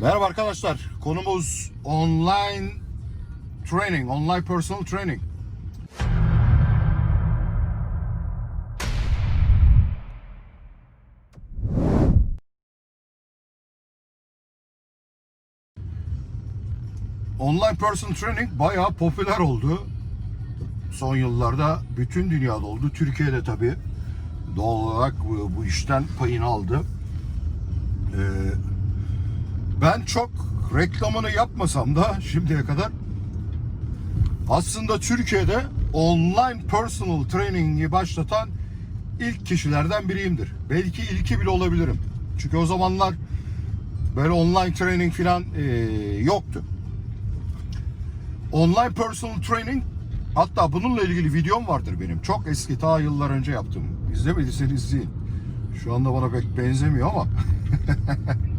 Merhaba arkadaşlar. Konumuz online training, online personal training. Online personal training bayağı popüler oldu. Son yıllarda bütün dünyada oldu. Türkiye'de tabii doğal olarak bu, işten payını aldı. Ee, ben çok reklamını yapmasam da şimdiye kadar aslında Türkiye'de online personal training'i başlatan ilk kişilerden biriyimdir. Belki ilki bile olabilirim. Çünkü o zamanlar böyle online training falan e, yoktu. Online personal training hatta bununla ilgili videom vardır benim. Çok eski ta yıllar önce yaptım. İzlemediyseniz izleyin. Şu anda bana pek benzemiyor ama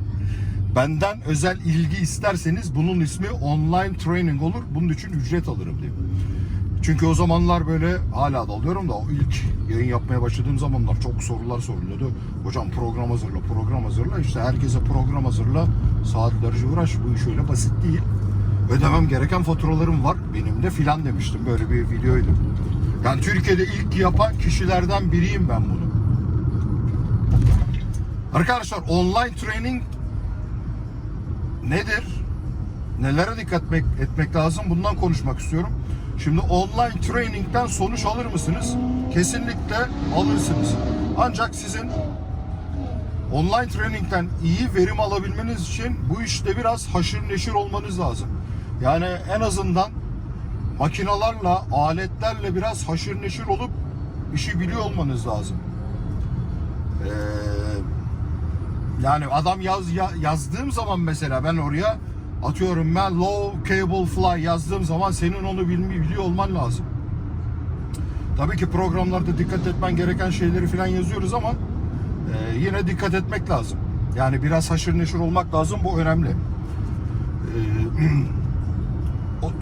benden özel ilgi isterseniz bunun ismi online training olur. Bunun için ücret alırım diye. Çünkü o zamanlar böyle hala da alıyorum da ilk yayın yapmaya başladığım zamanlar çok sorular soruluyordu. Hocam program hazırla, program hazırla. İşte herkese program hazırla. Saatlerce uğraş. Bu iş öyle basit değil. Ödemem gereken faturalarım var. Benim de filan demiştim. Böyle bir videoydu. Yani Türkiye'de ilk yapan kişilerden biriyim ben bunu. Arkadaşlar online training nedir? Nelere dikkat etmek, etmek lazım? Bundan konuşmak istiyorum. Şimdi online training'den sonuç alır mısınız? Kesinlikle alırsınız. Ancak sizin online training'den iyi verim alabilmeniz için bu işte biraz haşır neşir olmanız lazım. Yani en azından makinalarla, aletlerle biraz haşır neşir olup işi biliyor olmanız lazım. Ee, yani adam yaz ya- yazdığım zaman mesela ben oraya atıyorum ben low cable fly yazdığım zaman senin onu biliyor olman lazım. Tabii ki programlarda dikkat etmen gereken şeyleri falan yazıyoruz ama e, yine dikkat etmek lazım. Yani biraz haşır neşir olmak lazım bu önemli. E,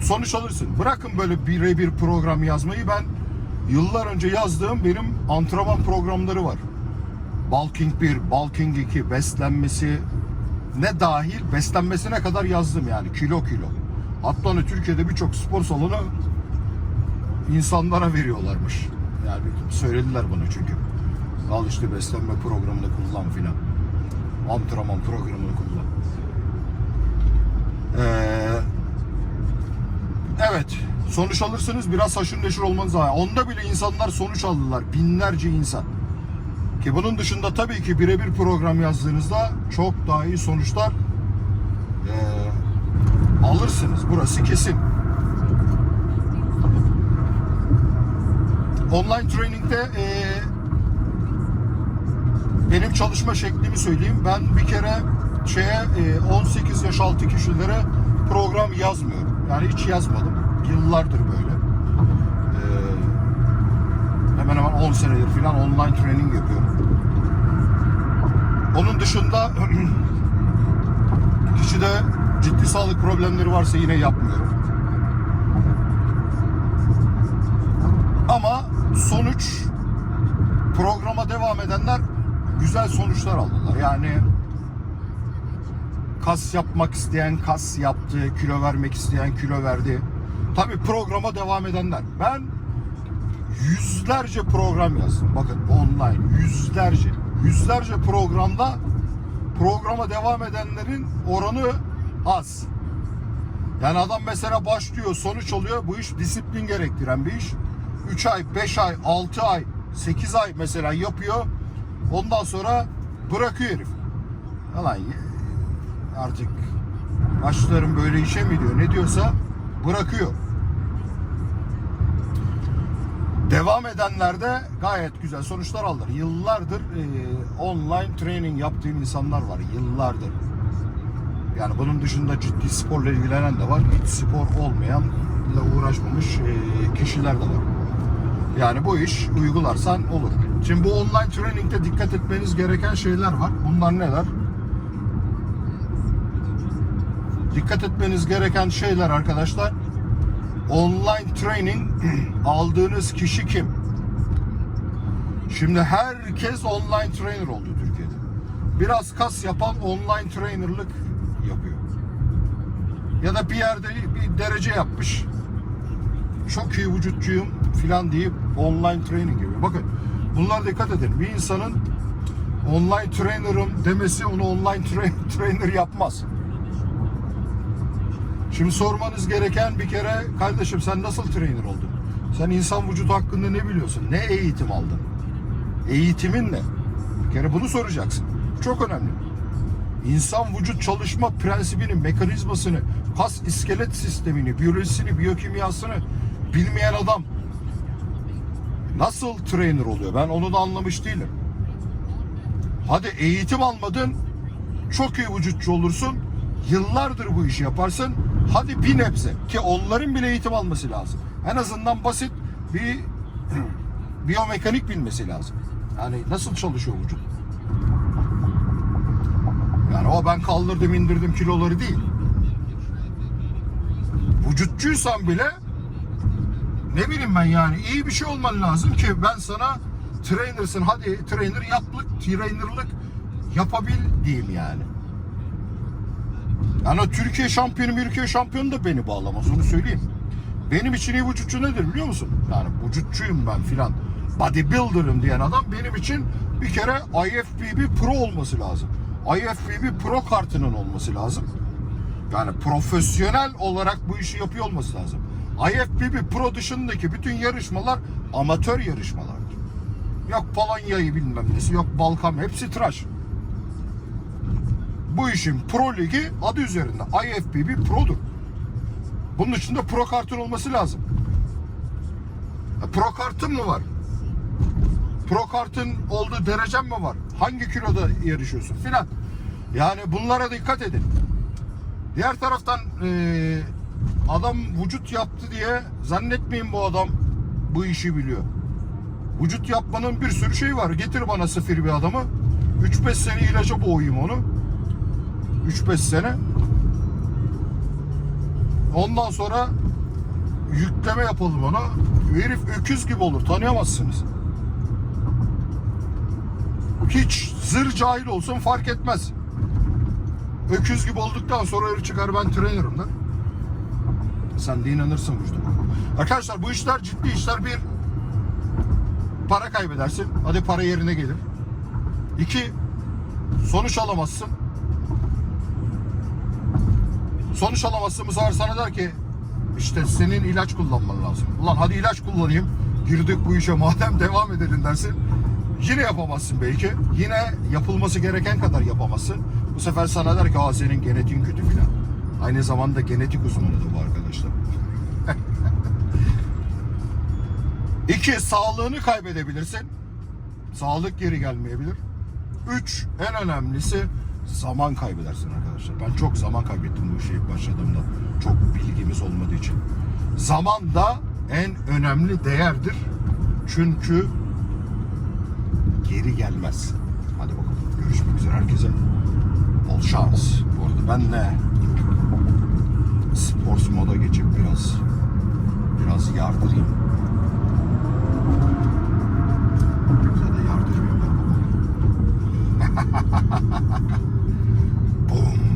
sonuç alırsın. Bırakın böyle birebir program yazmayı ben yıllar önce yazdığım benim antrenman programları var. Bulking 1, Bulking 2, beslenmesi ne dahil beslenmesine kadar yazdım yani kilo kilo. Hatta hani Türkiye'de birçok spor salonu insanlara veriyorlarmış. Yani söylediler bana çünkü. Al işte beslenme programını kullan filan. Antrenman programını kullan. Ee, evet. Sonuç alırsınız biraz haşır neşir olmanız lazım. Onda bile insanlar sonuç aldılar. Binlerce insan. Ki bunun dışında tabii ki birebir program yazdığınızda çok daha iyi sonuçlar eee, alırsınız. Burası kesin. Online training'de eee, benim çalışma şeklimi söyleyeyim. Ben bir kere şeye eee, 18 yaş altı kişilere program yazmıyorum. Yani hiç yazmadım. Yıllardır böyle. Hemen hemen 10 senedir falan online training yapıyorum. Onun dışında kişide ciddi sağlık problemleri varsa yine yapmıyorum. Ama sonuç programa devam edenler güzel sonuçlar aldılar. Yani kas yapmak isteyen kas yaptı, kilo vermek isteyen kilo verdi. Tabii programa devam edenler. Ben yüzlerce program yazdım. Bakın online yüzlerce. Yüzlerce programda programa devam edenlerin oranı az. Yani adam mesela başlıyor, sonuç oluyor. Bu iş disiplin gerektiren bir iş. 3 ay, 5 ay, 6 ay, 8 ay mesela yapıyor. Ondan sonra bırakıyor herif. Yalan artık başlarım böyle işe mi diyor ne diyorsa bırakıyor. Devam edenlerde gayet güzel sonuçlar aldılar. Yıllardır e, online training yaptığım insanlar var. Yıllardır. Yani bunun dışında ciddi sporla ilgilenen de var. Hiç spor olmayanla uğraşmamış e, kişiler de var. Yani bu iş uygularsan olur. Şimdi bu online training'de dikkat etmeniz gereken şeyler var. Bunlar neler? Dikkat etmeniz gereken şeyler arkadaşlar. Online training aldığınız kişi kim? Şimdi herkes online trainer oldu Türkiye'de. Biraz kas yapan online trainerlık yapıyor. Ya da bir yerde bir derece yapmış. Çok iyi vücutçuyum filan deyip online training yapıyor. Bakın bunlar dikkat edin. Bir insanın online trainer'ım demesi onu online tra- trainer yapmaz. Şimdi sormanız gereken bir kere kardeşim sen nasıl trainer oldun? Sen insan vücudu hakkında ne biliyorsun? Ne eğitim aldın? Eğitimin ne? Bir kere bunu soracaksın. Çok önemli. İnsan vücut çalışma prensibini, mekanizmasını, kas iskelet sistemini, biyolojisini, biyokimyasını bilmeyen adam nasıl trainer oluyor? Ben onu da anlamış değilim. Hadi eğitim almadın, çok iyi vücutçu olursun, yıllardır bu işi yaparsın. Hadi bir nebze ki onların bile eğitim alması lazım. En azından basit bir biyomekanik bilmesi lazım. Yani nasıl çalışıyor vücut? Yani o ben kaldırdım indirdim kiloları değil. Vücutçuysan bile ne bileyim ben yani iyi bir şey olman lazım ki ben sana trainer'sın hadi trainer yaplık trainerlık yapabil diyeyim yani. Yani Türkiye şampiyonu Türkiye şampiyonu da beni bağlamaz onu söyleyeyim. Benim için iyi vücutçu nedir biliyor musun? Yani vücutçuyum ben filan. Bodybuilder'ım diyen adam benim için bir kere IFBB Pro olması lazım. IFBB Pro kartının olması lazım. Yani profesyonel olarak bu işi yapıyor olması lazım. IFBB Pro dışındaki bütün yarışmalar amatör yarışmalardır. Yok Polonya'yı bilmem nesi, yok Balkan hepsi tıraş. Bu işin Pro Ligi adı üzerinde IFBB Pro'dur. Bunun için de Pro kartın olması lazım. Pro kartın mı var? Pro kartın olduğu derecen mi var? Hangi kiloda yarışıyorsun filan. Yani bunlara dikkat edin. Diğer taraftan eee, adam vücut yaptı diye zannetmeyin bu adam bu işi biliyor. Vücut yapmanın bir sürü şeyi var. Getir bana sıfır bir adamı. 3-5 sene ilaca boğayım onu. 3-5 sene. Ondan sonra yükleme yapalım ona. Herif öküz gibi olur. Tanıyamazsınız. Hiç zır cahil olsun fark etmez. Öküz gibi olduktan sonra herif çıkar ben trainer'ım da. Sen de inanırsın işte. Arkadaşlar bu işler ciddi işler. Bir, para kaybedersin. Hadi para yerine gelir. İki, sonuç alamazsın. Sonuç alamazsın bu sana der ki işte senin ilaç kullanman lazım. Ulan hadi ilaç kullanayım. Girdik bu işe madem devam edelim dersin. Yine yapamazsın belki. Yine yapılması gereken kadar yapamazsın. Bu sefer sana der ki Aa, senin genetiğin kötü filan. Aynı zamanda genetik uzmanıdır bu arkadaşlar. İki, sağlığını kaybedebilirsin. Sağlık geri gelmeyebilir. Üç, en önemlisi zaman kaybedersin arkadaşlar. Ben çok zaman kaybettim bu işe ilk başladığımda. Çok bilgimiz olmadığı için. Zaman da en önemli değerdir. Çünkü geri gelmez. Hadi bakalım. Görüşmek üzere herkese. Bol şans. Bu arada ben de sports moda geçip biraz biraz yardırayım. ¡Pum!